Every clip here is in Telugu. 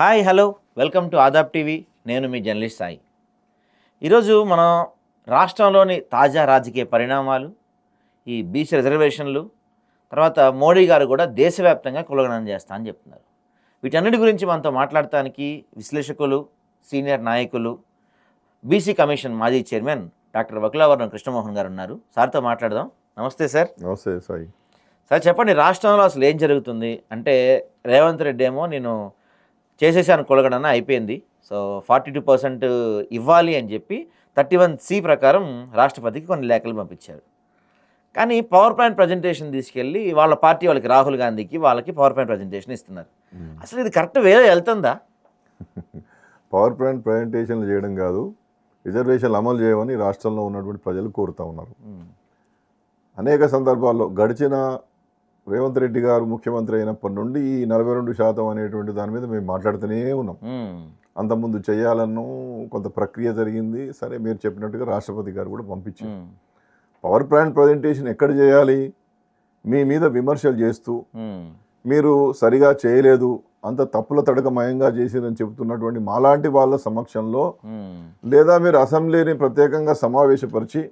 Hi hello. Welcome to Aadab TV. నేను మీ జర్నలిస్ట్ సాయి. ఈరోజు మనం రాష్ట్రంలోని తాజా రాజకీయ పరిణామాలు ఈ బీసీ రిజర్వేషన్లు తర్వాత మోడీ గారు కూడా దేశవ్యాప్తంగా కులగణన చేస్తా అని చెప్తున్నారు. వీటన్నిటి గురించి మనతో మాట్లాడటానికి విశ్లేషకులు సీనియర్ నాయకులు బీసీ కమిషన్ మాజీ చైర్మన్ డాక్టర్ వకులావరణం కృష్ణమోహన్ గారు ఉన్నారు. సార్తో మాట్లాడదాం. నమస్తే సార్. నమస్తే సాయి. సార్ చెప్పండి రాష్ట్రంలో అసలు ఏం జరుగుతుంది? అంటే రేవంత్ రెడ్డి ఏమో నేను చేసేసాను కొలగడన అయిపోయింది. సో ఫార్టీ టూ పర్సెంట్ ఇవ్వాలి అని చెప్పి థర్టీ వన్ సి ప్రకారం రాష్ట్రపతికి కొన్ని లేఖలు పంపించారు. కానీ పవర్ పాయింట్ ప్రజెంటేషన్ తీసుకెళ్ళి వాళ్ళ పార్టీ వాళ్ళకి రాహుల్ గాంధీకి వాళ్ళకి పవర్ పాయింట్ ప్రజెంటేషన్ ఇస్తున్నారు. అసలు ఇది కరెక్ట్ వేరే వెళ్తుందా? పవర్ పాయింట్ ప్రజెంటేషన్లు చేయడం కాదు రిజర్వేషన్లు అమలు చేయమని రాష్ట్రంలో ఉన్నటువంటి ప్రజలు కోరుతా ఉన్నారు. అనేక సందర్భాల్లో గడిచిన రేవంత్ రెడ్డి గారు ముఖ్యమంత్రి అయినప్పటి నుండి ఈ నలభై రెండు శాతం అనేటువంటి దాని మీద మేము మాట్లాడుతూనే ఉన్నాం. అంతకుముందు చేయాలన్నో కొంత ప్రక్రియ జరిగింది. సరే మీరు చెప్పినట్టుగా రాష్ట్రపతి గారు కూడా పంపించారు. పవర్ పాయింట్ ప్రజెంటేషన్ ఎక్కడ చేయాలి? మీ మీద విమర్శలు చేస్తూ మీరు సరిగా చేయలేదు అంత తప్పుల తడకమయంగా చేసిరని చెబుతున్నటువంటి మాలాంటి వాళ్ళ సమక్షంలో లేదా మీరు అసెంబ్లీని ప్రత్యేకంగా సమావేశపరిచి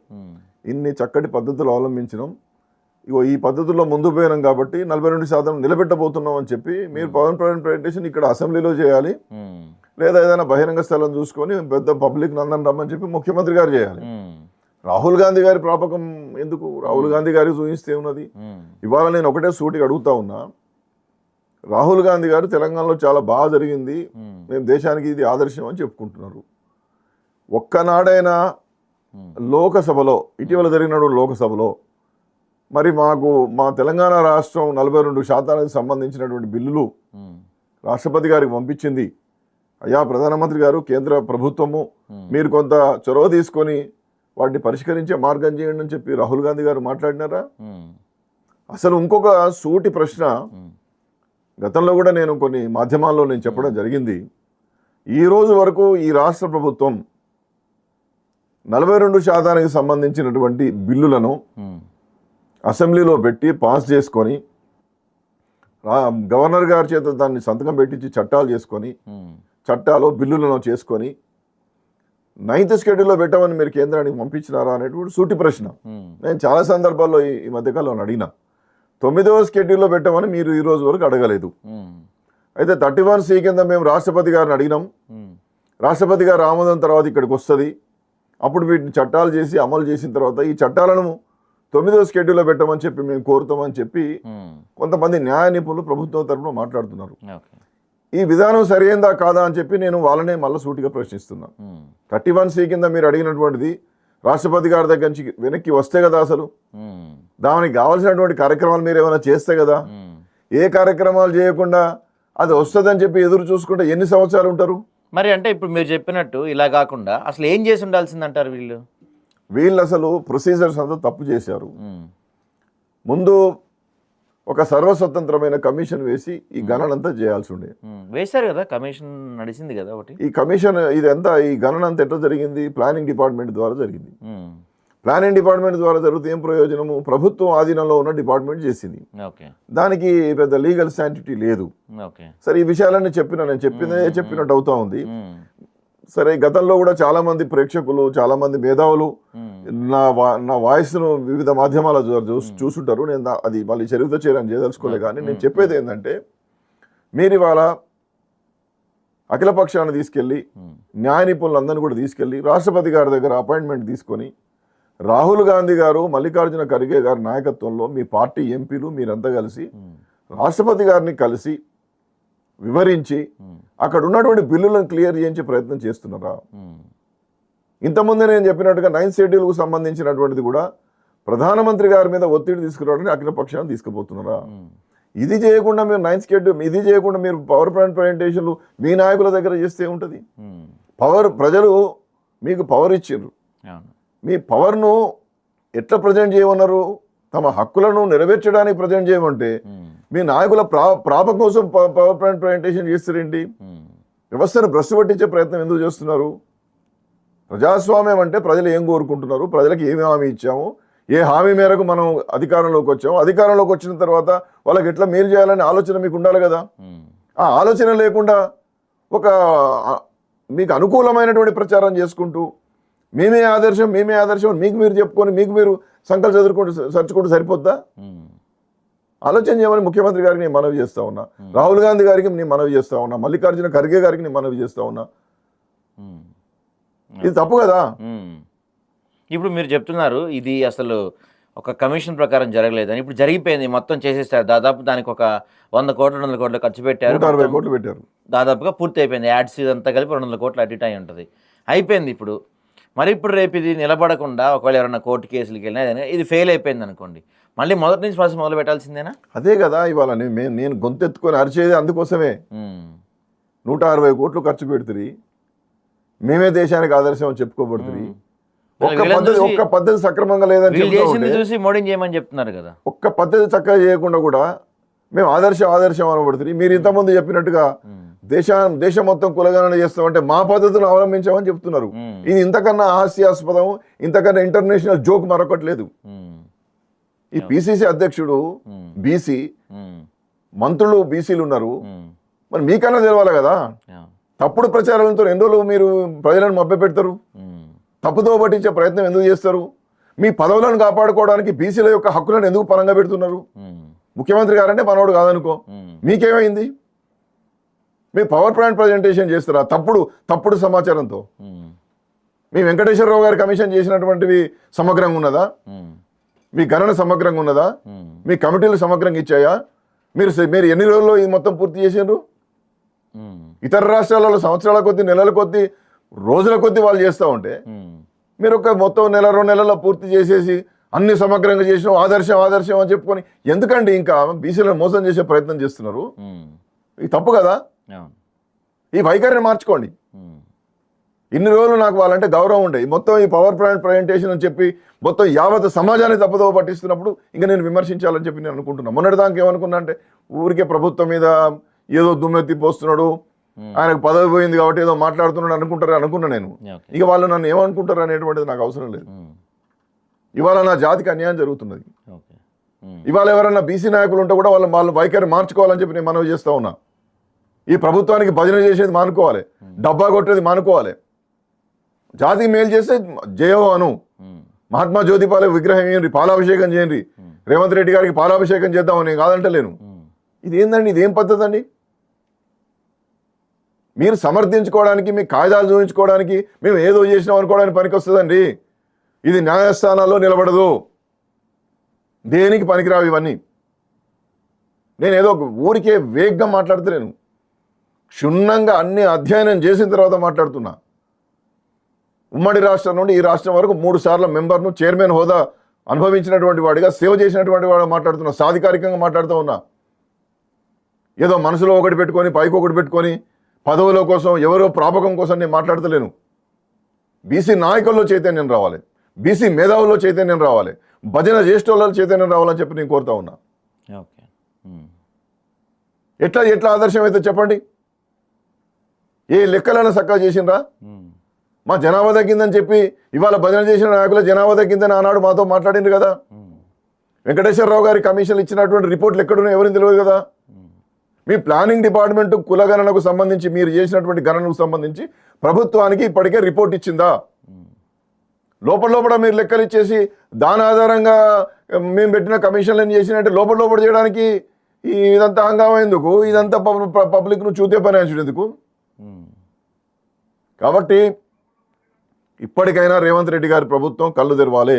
ఇన్ని చక్కటి పద్ధతులు అవలంబించినాం. ఇగో ఈ పద్ధతుల్లో ముందు పోయినాం కాబట్టి నలభై రెండు శాతం నిలబెట్టబోతున్నాం అని చెప్పి మీరు పవన్ ప్రజెంట్ ప్రజెంటేషన్ ఇక్కడ అసెంబ్లీలో చేయాలి. లేదా ఏదైనా బహిరంగ స్థలం చూసుకొని పెద్ద పబ్లిక్ నందన్ రమ్మని చెప్పి ముఖ్యమంత్రి గారు చేయాలి. రాహుల్ గాంధీ గారి ప్రాపకం ఎందుకు? రాహుల్ గాంధీ గారికి చూపిస్తే ఉన్నది. ఇవాళ నేను ఒకటే సూటిగా అడుగుతా ఉన్నా. రాహుల్ గాంధీ గారు తెలంగాణలో చాలా బాగా జరిగింది. మేము. దేశానికి ఇది ఆదర్శం అని చెప్పుకుంటున్నారు. ఒక్కనాడైనా లోకసభలో ఇటీవల జరిగినటువంటి లోకసభలో మరి మాకు మా తెలంగాణ రాష్ట్రం నలభై రెండు శాతానికి సంబంధించినటువంటి బిల్లులు రాష్ట్రపతి గారికి పంపించింది. అయ్యా ప్రధానమంత్రి గారు కేంద్ర ప్రభుత్వము. మీరు కొంత చొరవ తీసుకొని వాటిని పరిష్కరించే మార్గం చేయండి అని చెప్పి రాహుల్ గాంధీ గారు మాట్లాడినారా? అసలు ఇంకొక సూటి ప్రశ్న గతంలో కూడా నేను కొన్ని మాధ్యమాల్లో నేను చెప్పడం జరిగింది. ఈ రోజు వరకు ఈ రాష్ట్ర ప్రభుత్వం నలభై రెండు శాతానికి సంబంధించినటువంటి బిల్లులను అసెంబ్లీలో పెట్టి పాస్ చేసుకొని గవర్నర్ గారి చేత దాన్ని సంతకం పెట్టించి చట్టాలు చేసుకొని చట్టాలు బిల్లులను చేసుకొని నైన్త్ షెడ్యూల్లో పెట్టమని మీరు కేంద్రానికి పంపించినారా అనేటువంటి సూటి ప్రశ్న. నేను చాలా సందర్భాల్లో ఈ మధ్యకాలంలో అడిగిన. తొమ్మిదవ షెడ్యూల్లో పెట్టమని మీరు ఈ రోజు వరకు అడగలేదు. అయితే థర్టీ వన్ సి కింద మేము రాష్ట్రపతి గారిని అడిగినాం. రాష్ట్రపతి గారు ఆమోదం తర్వాత ఇక్కడికి వస్తుంది. అప్పుడు వీటిని చట్టాలు చేసి అమలు చేసిన తర్వాత ఈ చట్టాలను తొమ్మిదవ షెడ్యూల్లో పెట్టమని చెప్పి మేము కోరుతామని చెప్పి ఉమ్, కొంతమంది న్యాయ నిపుణులు ప్రభుత్వం తరఫున మాట్లాడుతున్నారు. ఈ విధానం సరైందా కాదా అని చెప్పి నేను వాళ్ళనే మళ్ళీ సూటిగా ప్రశ్నిస్తున్నాను ఉమ్, థర్టీ వన్ సి కింద మీరు అడిగినటువంటిది రాష్ట్రపతి గారి దగ్గర నుంచి వెనక్కి వస్తే కదా అసలు? ఉమ్, దానికి కావాల్సినటువంటి కార్యక్రమాలు మీరు ఏమైనా చేస్తే కదా. ఏ కార్యక్రమాలు చేయకుండా అది వస్తుందని చెప్పి ఎదురు చూసుకుంటే ఎన్ని సంవత్సరాలు ఉంటారు? మరి అంటే ఇప్పుడు మీరు చెప్పినట్టు ఇలా కాకుండా అసలు ఏం చేసి ఉండాల్సిందంటారు వీళ్ళు? వీళ్ళు అసలు ప్రొసీజర్స్ అంతా తప్పు చేశారు. ముందు ఒక సర్వస్వతంత్రమైన కమిషన్ వేసి ఈ గణన అంతా చేయాల్సి ఉండే. వేశారు కదా కమిషన్ నడిచింది కదా ఒకటి? ఈ కమిషన్ ఇదంతా ఈ గణన అంతా ఎట్లా జరిగింది? ప్లానింగ్ డిపార్ట్మెంట్ ద్వారా జరిగింది. ప్లానింగ్ డిపార్ట్మెంట్ ద్వారా జరిగితే ఏం ప్రయోజనము? ప్రభుత్వం ఆధీనంలో ఉన్న డిపార్ట్మెంట్ చేసింది. దానికి పెద్ద లీగల్ శాంటిటీ లేదు. సరే ఈ విషయాలన్నీ చెప్పిన నేను చెప్పినదే చెప్పినట్టు అవుతా ఉంది. సరే గతంలో కూడా చాలా మంది ప్రేక్షకులు చాలా మంది మేధావులు నా వా నా వాయిస్ను వివిధ మాధ్యమాల చూ- చూ- చూసుంటారు. నేను అది మళ్ళీ చరిత్ర చేయడానికి చేయదలుచుకోలే కానీ నేను చెప్పేది ఏంటంటే మీరు ఇవాళ అఖిల పక్షాన్ని తీసుకెళ్ళి న్యాయ నిపుణులందరినీ కూడా తీసుకెళ్ళి రాష్ట్రపతి గారి దగ్గర అపాయింట్మెంట్ తీసుకొని రాహుల్ గాంధీ గారు మల్లికార్జున ఖర్గే గారి నాయకత్వంలో మీ పార్టీ ఎంపీలు మీరంతా కలిసి రాష్ట్రపతి గారిని కలిసి వివరించి అక్కడ ఉన్నటువంటి బిల్లులను క్లియర్ చేయించే ప్రయత్నం చేస్తున్నారా? ఇంతకుముందే నేను చెప్పినట్టుగా నైన్త్ షెడ్యూల్కు సంబంధించినటువంటిది కూడా ప్రధానమంత్రి గారి మీద ఒత్తిడి తీసుకురావడానికి అఖిల పక్షాన్ని తీసుకుపోతున్నారా? ఇది చేయకుండా మీరు నైన్త్ షెడ్యూల్ ఇది చేయకుండా మీరు పవర్ పాయింట్ ప్రజెంటేషన్లు మీ నాయకుల దగ్గర చేస్తే ఉంటుంది పవర్ ప్రజలు మీకు పవర్ ఇచ్చారు మీ పవర్ను ఎట్లా ప్రజెంట్ చేయమన్నారు? తమ హక్కులను నెరవేర్చడానికి ప్రజెంట్ చేయమంటే మీ నాయకుల ప్రా ప్రాప కోసం పవర్ పాయింట్ ప్రజెంటేషన్ చేస్తారేంటి? వ్యవస్థను భ్రష్టు పట్టించే ప్రయత్నం ఎందుకు చేస్తున్నారు? ప్రజాస్వామ్యం అంటే ప్రజలు ఏం కోరుకుంటున్నారు? ప్రజలకు ఏమి హామీ ఇచ్చాము? ఏ హామీ మేరకు మనం అధికారంలోకి వచ్చాము? అధికారంలోకి వచ్చిన తర్వాత వాళ్ళకి ఎట్లా మేలు చేయాలనే ఆలోచన మీకు ఉండాలి కదా? ఆ ఆలోచన లేకుండా ఒక మీకు అనుకూలమైనటువంటి ప్రచారం చేసుకుంటూ మేమే ఆదర్శం మేమే ఆదర్శం మీకు మీరు చెప్పుకొని మీకు మీరు సంకల్పం చదువుకుంటూ సర్చుకుంటూ సరిపోద్దా? ఆలోచన చేయమని ముఖ్యమంత్రి గారికి నేను మనవి చేస్తా ఉన్నా. రాహుల్ గాంధీ గారికి నేను మనవి చేస్తా ఉన్నా. మల్లికార్జున ఖర్గే గారికి నేను మనవి చేస్తా ఉన్నా. ఇది తప్పు కదా. ఇప్పుడు మీరు చెప్తున్నారు ఇది అసలు ఒక కమిషన్ ప్రకారం జరగలేదని. ఇప్పుడు జరిగిపోయింది మొత్తం చేసేస్తారు దాదాపు దానికి ఒక వంద కోట్లు రెండు వందల కోట్లు ఖర్చు పెట్టారు. అరవై కోట్లు పెట్టారు. దాదాపుగా పూర్తి అయిపోయింది యాడ్స్ ఇదంతా కలిపి రెండు వందల కోట్లు అటు ఇటు అయి ఉంటుంది. అయిపోయింది ఇప్పుడు. మరి ఇప్పుడు రేపు ఇది నిలబడకుండా ఒకవేళ ఎవరైనా కోర్టు కేసులకి వెళ్ళినా ఇది ఫెయిల్ అయిపోయింది అనుకోండి. మళ్ళీ మొదటి నుంచి ఫస్ట్ మొదలు పెట్టాల్సిందేనా? అదే కదా ఇవాళ నేను గొంతెత్తుకొని అరిచేది అందుకోసమే. నూట అరవై కోట్లు ఖర్చు పెడుతుంది మేమే దేశానికి ఆదర్శం అని చెప్పుకోబడుతుంది ఒక్క పద్ధతి ఒక్క పద్ధతి సక్రమంగా లేదని చూసి మోడీని చేయమని చెప్తున్నారు కదా. ఒక్క పద్ధతి చక్కగా చేయకుండా కూడా మేము ఆదర్శం ఆదర్శం అనబడుతుంది మీరు ఇంతకుముందు చెప్పినట్టుగా దేశం దేశం మొత్తం కులగణన చేస్తామంటే మా పద్ధతులను అవలంబించామని చెప్తున్నారు. ఇది ఇంతకన్నా హాస్యాస్పదం ఇంతకన్నా ఇంటర్నేషనల్ జోక్ మరొకటి లేదు. ఈ పిసిసి అధ్యక్షుడు బీసీ మంత్రులు బీసీలు ఉన్నారు. మరి మీకన్నా తెలవాలి కదా? తప్పుడు ప్రచారాలతో ఎన్ని రోజులు మీరు ప్రజలను మభ్యపెడతారు ఉమ్, తప్పుదో పట్టించే ప్రయత్నం ఎందుకు చేస్తారు? మీ పదవులను కాపాడుకోవడానికి బీసీల యొక్క హక్కులను ఎందుకు పరంగా పెడుతున్నారు? ముఖ్యమంత్రి గారంటే మనోడు కాదనుకో. మీకేమైంది? మీరు పవర్ పాయింట్ ప్రజెంటేషన్ చేస్తారా? తప్పుడు తప్పుడు సమాచారంతో. మీ వెంకటేశ్వరరావు గారి కమిషన్ చేసినటువంటివి సమగ్రంగా ఉన్నదా? మీ గణన సమగ్రంగా ఉన్నదా? మీ కమిటీలు సమగ్రంగా ఇచ్చాయా? మీరు మీరు ఎన్ని రోజుల్లో ఇది మొత్తం పూర్తి చేసిండ్రు? ఇతర రాష్ట్రాలలో సంవత్సరాల కొద్దీ నెలల కొద్దీ రోజుల కొద్దీ వాళ్ళు చేస్తూ ఉంటే మీరు ఒక మొత్తం నెల రెండు నెలల్లో పూర్తి చేసేసి అన్ని సమగ్రంగా చేసిన ఆదర్శం ఆదర్శం అని చెప్పుకొని ఎందుకండి ఇంకా బీసీలను మోసం చేసే ప్రయత్నం చేస్తున్నారు? ఇది తప్పు కదా? ఈ వైఖరిని మార్చుకోండి. ఇన్ని రోజులు నాకు వాళ్ళంటే గౌరవం ఉండే. మొత్తం ఈ పవర్ పాయింట్ ప్రజెంటేషన్ అని చెప్పి మొత్తం యావత్ సమాజాన్ని తప్పుదో పట్టిస్తున్నప్పుడు ఇంకా నేను విమర్శించాలని చెప్పి నేను అనుకుంటున్నా. మొన్నటిదాకా ఏమనుకున్నా అంటే ఊరికే ప్రభుత్వం మీద ఏదో దుమ్మెత్తి పోస్తున్నాడు. ఆయనకు పదవి పోయింది కాబట్టి ఏదో మాట్లాడుతున్నాడు అనుకుంటారు అనుకున్నా నేను. ఇక వాళ్ళు నన్ను ఏమనుకుంటారు అనేటువంటిది నాకు అవసరం లేదు. ఇవాళ నా జాతికి అన్యాయం జరుగుతున్నది. ఇవాళ ఎవరైనా బీసీ నాయకులు ఉంటే కూడా వాళ్ళు వాళ్ళ వైఖరి మార్చుకోవాలని చెప్పి నేను మనవి చేస్తా ఉన్నా. ఈ ప్రభుత్వానికి భజన చేసేది మానుకోవాలి. డబ్బా కొట్టేది మానుకోవాలి. జాతికి మేలు చేస్తే జయో అను. మహాత్మా జ్యోతిపాల విగ్రహం ఏంటి పాలాభిషేకం చేయండి. రేవంత్ రెడ్డి గారికి పాలాభిషేకం చేద్దామని కాదంటలేను. ఇది ఏందండి? ఇది ఏం పద్ధతి అండి? మీరు సమర్థించుకోవడానికి మీ కాగితాలు చూపించుకోవడానికి మేము ఏదో చేసినాం అనుకోవడానికి పనికొస్తుందండి. ఇది న్యాయస్థానాల్లో నిలబడదు. దేనికి పనికిరావు ఇవన్నీ? నేను ఏదో ఒక ఊరికే వేగ్గా మాట్లాడుతున్నాను క్షుణ్ణంగా అన్ని అధ్యయనం చేసిన తర్వాత మాట్లాడుతున్నా. ఉమ్మడి రాష్ట్రం నుండి ఈ రాష్ట్రం వరకు మూడు సార్ల మెంబర్ను చైర్మన్ హోదా అనుభవించినటువంటి వాడిగా సేవ చేసినటువంటి వాడు మాట్లాడుతున్నా. సాధికారికంగా మాట్లాడుతూ ఉన్నా. ఏదో మనసులో ఒకటి పెట్టుకొని పైకి ఒకటి పెట్టుకొని పదవుల కోసం ఎవరో ప్రాపకం కోసం నేను మాట్లాడతలేను. బీసీ నాయకుల్లో చైతన్యం రావాలి. బీసీ మేధావుల్లో చైతన్యం రావాలి. భజన జ్యేష్ఠులలో చైతన్యం రావాలని చెప్పి నేను కోరుతా ఉన్నా. ఎట్లా ఎట్లా ఆదర్శం అయితే చెప్పండి? ఏ లెక్కలను చక్కగా చేసిండ్రా? మా జనాభా తగ్గిందని చెప్పి ఇవాళ భజన చేసిన నాయకుల జనాభా తగ్గిందని ఆనాడు మాతో మాట్లాడిండ్రు కదా. వెంకటేశ్వరరావు గారి కమిషన్ ఇచ్చినటువంటి రిపోర్ట్లు ఎక్కడున్నా ఎవరిని తెలియదు కదా. మీ ప్లానింగ్ డిపార్ట్మెంట్ కులగణనకు సంబంధించి మీరు చేసినటువంటి గణనకు సంబంధించి ప్రభుత్వానికి ఇప్పటికే రిపోర్ట్ ఇచ్చిందా? లోపల లోపల మీరు లెక్కలు ఇచ్చేసి దాని ఆధారంగా మేము పెట్టిన కమిషన్లను చేసినట్టు లోపల లోపల చేయడానికి ఇదంతా హంగామా ఎందుకు? ఇదంతా పబ్- పబ్లిక్ను చూతే పని ఎందుకు? కాబట్టి ఇప్పటికైనా రేవంత్ రెడ్డి గారి ప్రభుత్వం కళ్ళు తెరవాలి.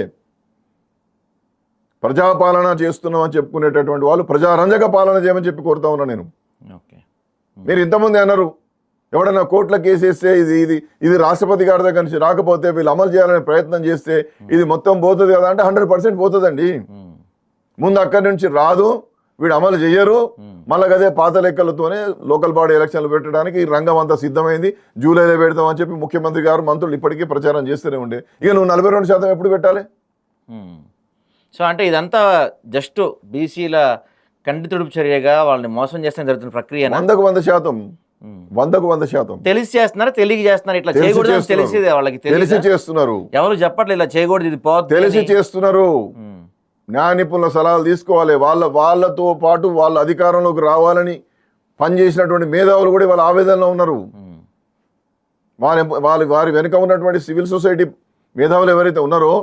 ప్రజాపాలన చేస్తున్నామని చెప్పుకునేటటువంటి వాళ్ళు ప్రజారంజక పాలన చేయమని చెప్పి కోరుతా ఉన్నా నేను. ఓకే, మీరు ఇంతమంది అన్నారు ఎవడన్నా కోర్టులో కేసు వేస్తే ఇది ఇది ఇది రాష్ట్రపతి గారి దగ్గర నుంచి రాకపోతే వీళ్ళు అమలు చేయాలనే ప్రయత్నం చేస్తే ఇది మొత్తం పోతుంది కదా అంటే హండ్రెడ్ పర్సెంట్ పోతుందండి. ముందు అక్కడి నుంచి రాదు వీడు అమలు చేయరు. మళ్ళీ అదే పాత లెక్కలతోనే లోకల్ బాడీ ఎలక్షన్లు పెట్టడానికి ఈ రంగం అంతా సిద్ధమైంది. జూలైలో పెడతామని చెప్పి ముఖ్యమంత్రి గారు మంత్రులు ఇప్పటికీ ప్రచారం చేస్తూనే ఉండే. ఇక నువ్వు నలభై రెండు శాతం ఎప్పుడు పెట్టాలి. సో అంటే ఇదంతా జస్ట్ బీసీల కంటి తుడుపు చర్యగా వాళ్ళని మోసం చేస్తే జరుగుతున్న ప్రక్రియ వందకు వంద శాతం. వందకు వంద శాతం. తెలిసి చేస్తున్నారా తెలియక చేస్తున్నారు. ఇట్లా చేయకూడదు. తెలిసేది వాళ్ళకి తెలిసి చేస్తున్నారు. ఎవరు చెప్పట్లేదు ఇలా చేయకూడదు ఇది తెలిసి. చేస్తున్నారు. న్యాయ నిపుణుల సలహాలు తీసుకోవాలి. వాళ్ళ వాళ్ళతో పాటు వాళ్ళ అధికారంలోకి రావాలని పనిచేసినటువంటి మేధావులు కూడా వాళ్ళ ఆవేదనలో ఉన్నారు. వారి వారి వారి వెనుక ఉన్నటువంటి సివిల్ సొసైటీ మేధావులు ఎవరైతే ఉన్నారో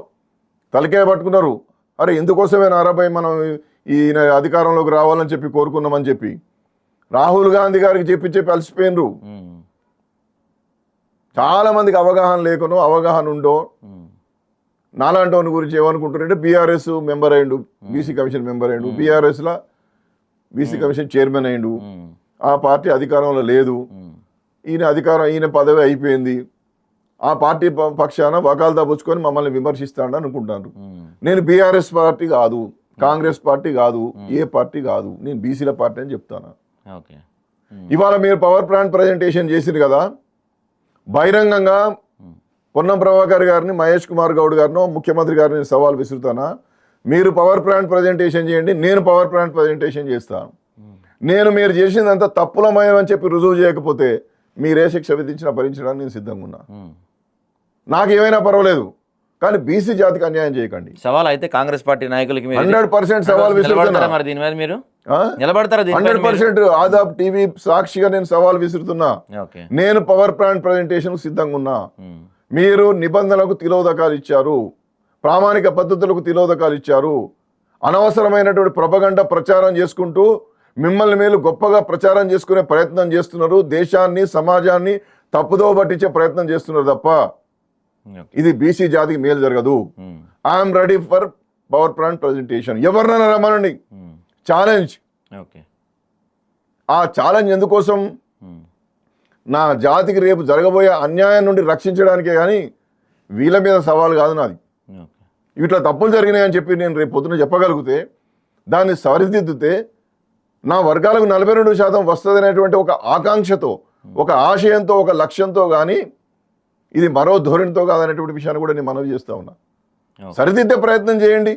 తలకాయ పట్టుకున్నారు. అరే ఇందుకోసమే నారాబాయి మనం ఈయన అధికారంలోకి రావాలని చెప్పి కోరుకున్నామని చెప్పి రాహుల్ గాంధీ గారికి చెప్పి చెప్పి అలసిపోయినరు. ఉమ్, చాలా మందికి అవగాహన లేకనో అవగాహన ఉండో నాలాంటి వాని గురించి ఏమనుకుంటారంటే బీఆర్ఎస్ మెంబర్ అయ్యిండు బీసీ కమిషన్ మెంబర్ అయ్యిండు బీఆర్ఎస్లో బీసీ కమిషన్ చైర్మన్ అయ్యిండు. ఆ పార్టీ అధికారంలో లేదు. ఈయన అధికారం ఈయన పదవి అయిపోయింది. ఆ పార్టీ పక్షాన వకాలతా పుచ్చుకొని మమ్మల్ని విమర్శిస్తాడని అనుకుంటాను నేను బీఆర్ఎస్ పార్టీ కాదు కాంగ్రెస్ పార్టీ కాదు ఏ పార్టీ కాదు నేను బీసీల పార్టీ అని చెప్తాను. ఇవాళ మీరు పవర్ ప్లాంట్ ప్రజెంటేషన్ చేసింది కదా బహిరంగంగా పొన్నం ప్రభాకర్ గారిని మహేష్ కుమార్ గౌడ్ గారినో ముఖ్యమంత్రి గారిని సవాల్ విసురుతానా? మీరు పవర్ ప్లాంట్ ప్రజెంటేషన్ చేయండి నేను పవర్ ప్లాంట్ ప్రజెంటేషన్ చేస్తాను నేను మీరు చేసిందంతా తప్పులమయమని చెప్పి రుజువు చేయకపోతే మీరే శిక్ష విధించిన భరించడానికి నేను సిద్ధంగా ఉన్నా. నాకు ఏమైనా పర్వాలేదు కానీ బీసీ జాతికి అన్యాయం చేయకండి. సవాల్ అయితే కాంగ్రెస్ పార్టీ నాయకులకి హండ్రెడ్ పర్సెంట్ సవాల్ విసురుతున్నా. మరి దీని మీద మీరు? నిలబడతారా దీని హండ్రెడ్ పర్సెంట్ ఆదాబ్ టీవీ సాక్షిగా నేను సవాల్ విసురుతున్నా. నేను పవర్ ప్లాంట్ ప్రజెంటేషన్ సిద్ధంగా ఉన్నా. మీరు నిబంధనలకు తిలోదకాలు ఇచ్చారు ప్రామాణిక పద్ధతులకు తిలోదకాలు ఇచ్చారు అనవసరమైనటువంటి ప్రపగండ ప్రచారం చేసుకుంటూ మిమ్మల్ని మీరు గొప్పగా ప్రచారం చేసుకునే ప్రయత్నం చేస్తున్నారు దేశాన్ని సమాజాన్ని తప్పుదో పట్టించే ప్రయత్నం చేస్తున్నారు తప్ప ఇది బీసీ జాతికి మేలు జరగదు. I'm ready for power plant presentation. ఎవరినైనా రమ్మనండి. ఛాలెంజ్. ఓకే. ఆ ఛాలెంజ్ ఎందుకోసం? నా జాతికి రేపు జరగబోయే అన్యాయం నుండి రక్షించడానికే కానీ వీళ్ళ మీద సవాల్ కాదు నాది. ఇట్లా తప్పులు జరిగినాయని చెప్పి నేను రేపు పొద్దున చెప్పగలిగితే దాన్ని సరిదిద్దితే నా వర్గాలకు నలభై రెండు శాతం వస్తుందనేటువంటి ఒక ఆకాంక్షతో ఒక ఆశయంతో ఒక లక్ష్యంతో కానీ ఇది మరో ధోరణితో కాదనేటువంటి విషయాన్ని కూడా నేను మనవి చేస్తా ఉన్నా. సరిదిద్దే ప్రయత్నం చేయండి.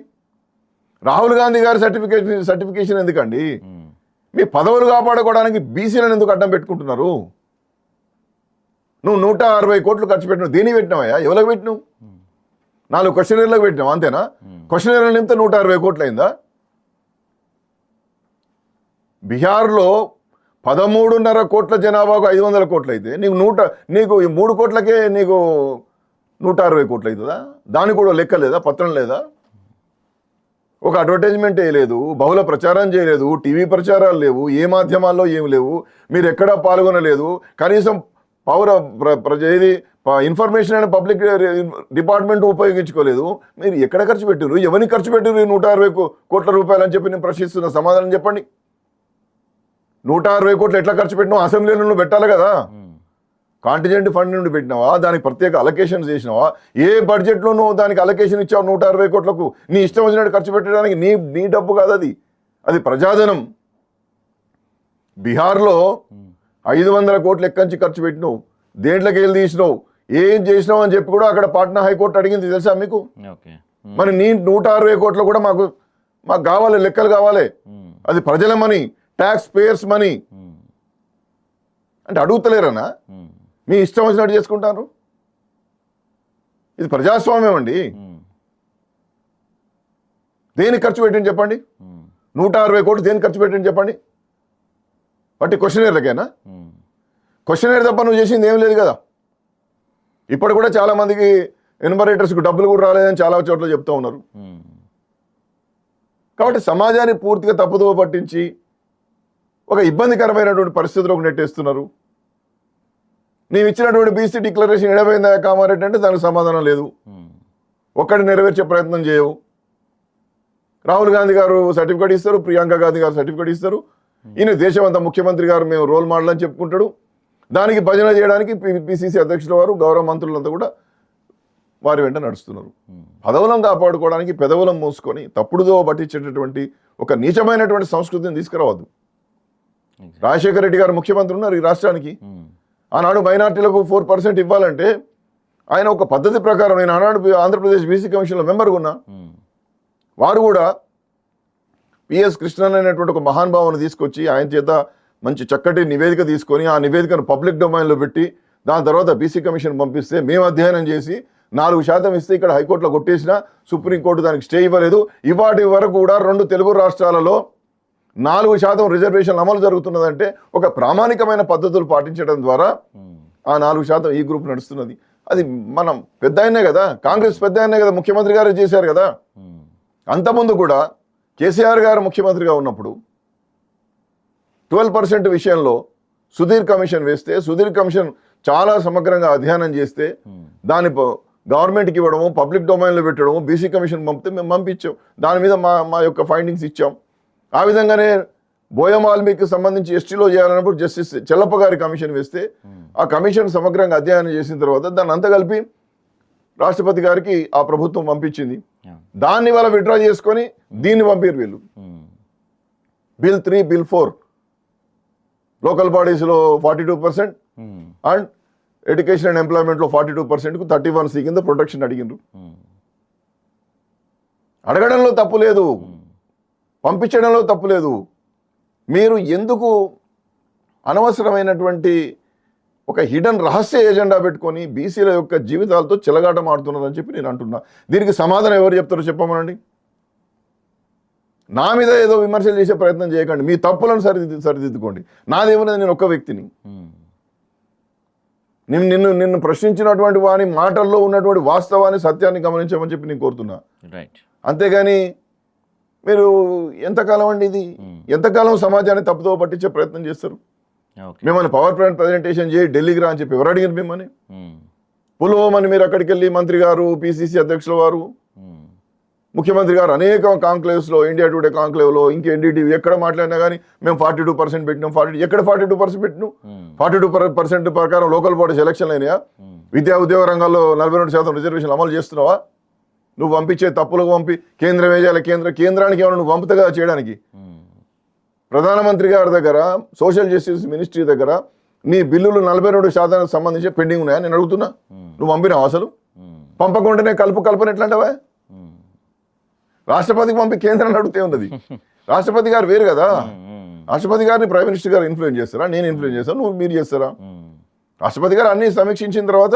రాహుల్ గాంధీ గారి సర్టిఫికేషన్ సర్టిఫికేషన్ ఎందుకండి? మీ పదవులు కాపాడుకోవడానికి బీసీలను ఎందుకు అడ్డం పెట్టుకుంటున్నారు? నువ్వు నూట అరవై కోట్లు ఖర్చు పెట్టినావు. దేని పెట్టినావయ్యా ఎవరికి పెట్టినావు? నాలుగు క్వశ్చనర్లకు పెట్టినావు అంతేనా? క్వశ్చనర్ల నిమిత్తం నూట అరవై కోట్లు అయిందా? బీహార్లో పదమూడున్నర కోట్ల జనాభాకు ఐదు వందల కోట్లు అయితే నీకు నూట నీకు ఈ మూడు కోట్లకే నీకు నూట అరవై కోట్లు అవుతుందా? దానికి కూడా లెక్క లేదా? పత్రం లేదా? ఒక అడ్వర్టైజ్మెంట్ వేయలేదు బహుళ ప్రచారం చేయలేదు టీవీ ప్రచారాలు లేవు ఏ మాధ్యమాల్లో ఏమి లేవు మీరు ఎక్కడా పాల్గొనలేదు కనీసం పౌర ప్ర ప్రజ ప- ఇన్ఫర్మేషన్ అండ్ పబ్లిక్ డిపార్ట్మెంట్ ఉపయోగించుకోలేదు. మీరు ఎక్కడ ఖర్చు పెట్టారు ఎవరిని ఖర్చు పెట్టారు నూట అరవై కోట్ల రూపాయలు అని చెప్పి నేను ప్రశ్నిస్తున్న సమాధానం చెప్పండి. నూట అరవై కోట్లు ఎట్లా ఖర్చు పెట్టినావు? అసెంబ్లీలో నువ్వు పెట్టాలి కదా. కాంటిజెంట్ ఫండ్ నుండి పెట్టినావా? దానికి ప్రత్యేక అలొకేషన్ చేసినావా? ఏ బడ్జెట్లో నువ్వు దానికి అలొకేషన్ ఇచ్చావు నూట అరవై కోట్లకు? నీ ఇష్టం వచ్చినట్టు ఖర్చు పెట్టడానికి నీ నీ డబ్బు కాదు అది. అది ప్రజాధనం. బీహార్లో ఐదు వందల కోట్లు ఎక్కంచి ఖర్చు పెట్టినావు? దేంట్లోకి వెళ్ళి తీసినావు? ఏం చేసినావు అని చెప్పి కూడా అక్కడ పాట్నా హైకోర్టు అడిగింది తెలుసా మీకు? మరి నీ నూట అరవై కోట్లు కూడా మాకు మాకు కావాలి లెక్కలు కావాలి. అది ప్రజల మనీ ట్యాక్స్ పేయర్స్ మనీ. అంటే అడుగుతలేరనా? మీ ఇష్టం వచ్చినట్టు చేసుకుంటారు? ఇది ప్రజాస్వామ్యం అండి. దేనికి ఖర్చు పెట్టింది చెప్పండి? నూట అరవై కోట్లు దేనికి ఖర్చు పెట్టింది చెప్పండి? బట్టి క్వశ్చనర్లకేనా? క్వశ్చన్ క్వశ్చనర్ తప్ప నువ్వు చేసింది ఏం లేదు కదా. ఇప్పుడు కూడా చాలా మందికి ఎన్బరేటర్స్కి డబ్బులు కూడా రాలేదని చాలా చోట్ల చెప్తూ ఉన్నారు. కాబట్టి సమాజాన్ని పూర్తిగా తప్పుదోవ పట్టించి ఒక ఇబ్బందికరమైనటువంటి పరిస్థితిలోకి నెట్టేస్తున్నారు. నీవు ఇచ్చినటువంటి బీసీ డిక్లరేషన్ ఎడబోయిందా కామారెడ్డి అంటే దానికి సమాధానం లేదు. ఒక్కడి నెరవేర్చే ప్రయత్నం చేయవు. రాహుల్ గాంధీ గారు సర్టిఫికేట్ ఇస్తారు ప్రియాంక గాంధీ గారు సర్టిఫికేట్ ఇస్తారు ఈయన దేశమంతా ముఖ్యమంత్రి గారు మేము రోల్ మోడల్ అని చెప్పుకుంటాడు. దానికి భజన చేయడానికి పిసిసి అధ్యక్షుల వారు గౌరవ మంత్రులంతా కూడా వారి వెంట నడుస్తున్నారు. ఉమ్, పదవులను కాపాడుకోవడానికి పెదవులం మూసుకొని తప్పుడుదో పట్టించేటటువంటి ఒక నీచమైనటువంటి సంస్కృతిని తీసుకురావద్దు. రాజశేఖర రెడ్డి గారు ముఖ్యమంత్రి ఉన్నారు ఈ రాష్ట్రానికి. ఉమ్, ఆనాడు మైనార్టీలకు ఫోర్ పర్సెంట్ ఇవ్వాలంటే ఆయన ఒక పద్ధతి ప్రకారం నేను ఆనాడు ఆంధ్రప్రదేశ్ బీసీ కమిషన్లో మెంబర్గా ఉన్నా. ఉమ్, వారు కూడా పిఎస్ కృష్ణన్ అనేటువంటి ఒక మహానుభావుని తీసుకొచ్చి ఆయన చేత మంచి చక్కటి నివేదిక తీసుకొని ఆ నివేదికను పబ్లిక్ డొమైన్లో పెట్టి దాని తర్వాత బీసీ కమిషన్ పంపిస్తే మేము అధ్యయనం చేసి నాలుగు శాతం ఇస్తే ఇక్కడ హైకోర్టులో కొట్టేసిన సుప్రీంకోర్టు దానికి స్టే ఇవ్వలేదు. ఇవాటి వరకు కూడా రెండు తెలుగు రాష్ట్రాలలో నాలుగు శాతం రిజర్వేషన్లు అమలు జరుగుతున్నదంటే ఒక ప్రామాణికమైన పద్ధతులు పాటించడం ద్వారా ఆ నాలుగు శాతం ఈ గ్రూప్ నడుస్తున్నది. అది మనం పెద్ద కదా కాంగ్రెస్ పెద్ద కదా ముఖ్యమంత్రి గారే చేశారు కదా. అంతకుముందు కూడా కేసీఆర్ గారు ముఖ్యమంత్రిగా ఉన్నప్పుడు ట్వెల్వ్ పర్సెంట్ విషయంలో సుధీర్ కమిషన్ వేస్తే సుధీర్ కమిషన్ చాలా సమగ్రంగా అధ్యయనం చేస్తే ఉమ్, దాని గవర్నమెంట్కి ఇవ్వడము పబ్లిక్ డొమైన్లో పెట్టడము బీసీ కమిషన్ పంపితే మేము పంపించాం. దాని మీద మా మా యొక్క ఫైండింగ్స్ ఇచ్చాం. ఆ విధంగానే బోయమాల్మీకి సంబంధించి ఎస్టీలో చేయాలన్నప్పుడు జస్టిస్ చెల్లప్ప గారి కమిషన్ వేస్తే ఉమ్, ఆ కమిషన్ సమగ్రంగా అధ్యయనం చేసిన తర్వాత దాన్ని అంతా కలిపి రాష్ట్రపతి గారికి ఆ ప్రభుత్వం పంపించింది. దాన్ని వాళ్ళ విడ్రా చేసుకొని దీన్ని పంపారు వీళ్ళు. Bill three bill four local బాడీస్లో forty two percent and education and ఎంప్లాయ్మెంట్లో forty two పర్సెంట్కు థర్టీ వన్ సి కింద ప్రొటెక్షన్ అడిగిండ్రు. ఉమ్, అడగడంలో తప్పు లేదు. ఉమ్, పంపించడంలో తప్పు లేదు. మీరు ఎందుకు అనవసరమైనటువంటి ఒక హిడెన్ రహస్య ఎజెండా పెట్టుకొని బీసీల యొక్క జీవితాలతో చెలగాటం ఆడుతున్నారని చెప్పి నేను అంటున్నా. దీనికి సమాధానం ఎవరు చెప్తారో చెప్పమనండి. నా మీద ఏదో విమర్శలు చేసే ప్రయత్నం చేయకండి. మీ తప్పులను సరిదిద్దు సరిదిద్దుకోండి. నాదేమన్నది నేను ఒక్క వ్యక్తిని. నిన్ను నిన్ను నిన్ను ప్రశ్నించినటువంటి వాని మాటల్లో ఉన్నటువంటి వాస్తవాన్ని సత్యాన్ని గమనించమని చెప్పి నేను కోరుతున్నా. రైట్ అంతేగాని మీరు ఎంతకాలం అండి ఇది. ఎంతకాలం సమాజాన్ని తప్పుదో పట్టించే ప్రయత్నం చేస్తారు? మిమ్మల్ని పవర్ పాయింట్ ప్రజెంటేషన్ చేయి ఢిల్లీకి రా అని చెప్పి ఎవరు అడిగారు మిమ్మల్ని? పుల్వామని మీరు అక్కడికి వెళ్ళి మంత్రి గారు పిసిసి అధ్యక్షుల వారు ముఖ్యమంత్రి గారు అనేక కాంక్లేవ్స్లో ఇండియా టుడే కాంక్లేవ్లో ఇంకా ఎన్డీటీవీ ఎక్కడ మాట్లాడినా కానీ మేము ఫార్టీ టూ పర్సెంట్ పెట్టినాం. ఫార్టీ ఎక్కడ ఫార్టీ టూ పర్సెంట్ పెట్టినాం? ఫార్టీ టూ పర్సెంట్ ప్రకారం లోకల్ బాడీస్ ఎలక్షన్లు అయినాయా? విద్యా ఉద్యోగ రంగాల్లో నలభై రెండు శాతం రిజర్వేషన్ అమలు చేస్తున్నావా? నువ్వు పంపించే తప్పులకు పంపి కేంద్రం ఏం చేయాలి కేంద్ర కేంద్రానికి ఏమైనా నువ్వు పంపుతా కదా చేయడానికి? ప్రధానమంత్రి గారి దగ్గర సోషల్ జస్టిస్ మినిస్ట్రీ దగ్గర నీ బిల్లులు నలభై రెండు శాతానికి సంబంధించి పెండింగ్ ఉన్నాయా నేను అడుగుతున్నా. నువ్వు పంపినావు అసలు? పంపకుండానే కలుపు కల్పన ఎట్లా అంటావా ఉమ్, రాష్ట్రపతికి పంపి కేంద్రాన్ని అడిగితే ఉన్నది. రాష్ట్రపతి గారు వేరు కదా. రాష్ట్రపతి గారిని ప్రైమ్ మినిస్టర్ గారు ఇన్ఫ్లుయెన్స్ చేస్తారా? నేను ఇన్ఫ్లుయెన్స్ చేస్తాను. నువ్వు మీరు చేస్తారా? రాష్ట్రపతి గారు అన్ని సమీక్షించిన తర్వాత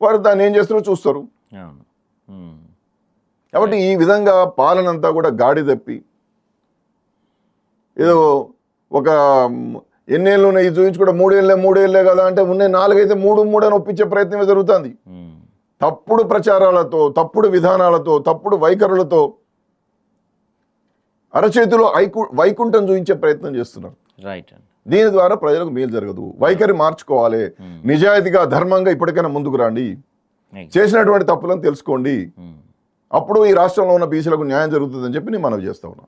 వారు దాన్ని ఏం చేస్తారో చూస్తారు. కాబట్టి ఈ విధంగా పాలన అంతా కూడా గాడి తప్పి ఏదో ఒక ఎన్నేళ్ళు ఉన్నాయి ఇది చూపించుకుంటే మూడేళ్ళే మూడేళ్ళే కదా అంటే ఉన్న నాలుగైతే మూడు మూడు అని ఒప్పించే ప్రయత్నమే జరుగుతుంది. తప్పుడు ప్రచారాలతో తప్పుడు విధానాలతో తప్పుడు వైఖరులతో అరచేతిలో ఐకు వైకుంఠం చూపించే ప్రయత్నం చేస్తున్నారు. రైట్ దీని ద్వారా ప్రజలకు మేలు జరగదు. వైఖరి మార్చుకోవాలి. నిజాయితీగా ధర్మంగా ఇప్పటికైనా ముందుకు రండి. చేసినటువంటి తప్పులను తెలుసుకోండి. అప్పుడు ఈ రాష్ట్రంలో ఉన్న బీసీలకు న్యాయం జరుగుతుందని చెప్పి నేను మనవి చేస్తా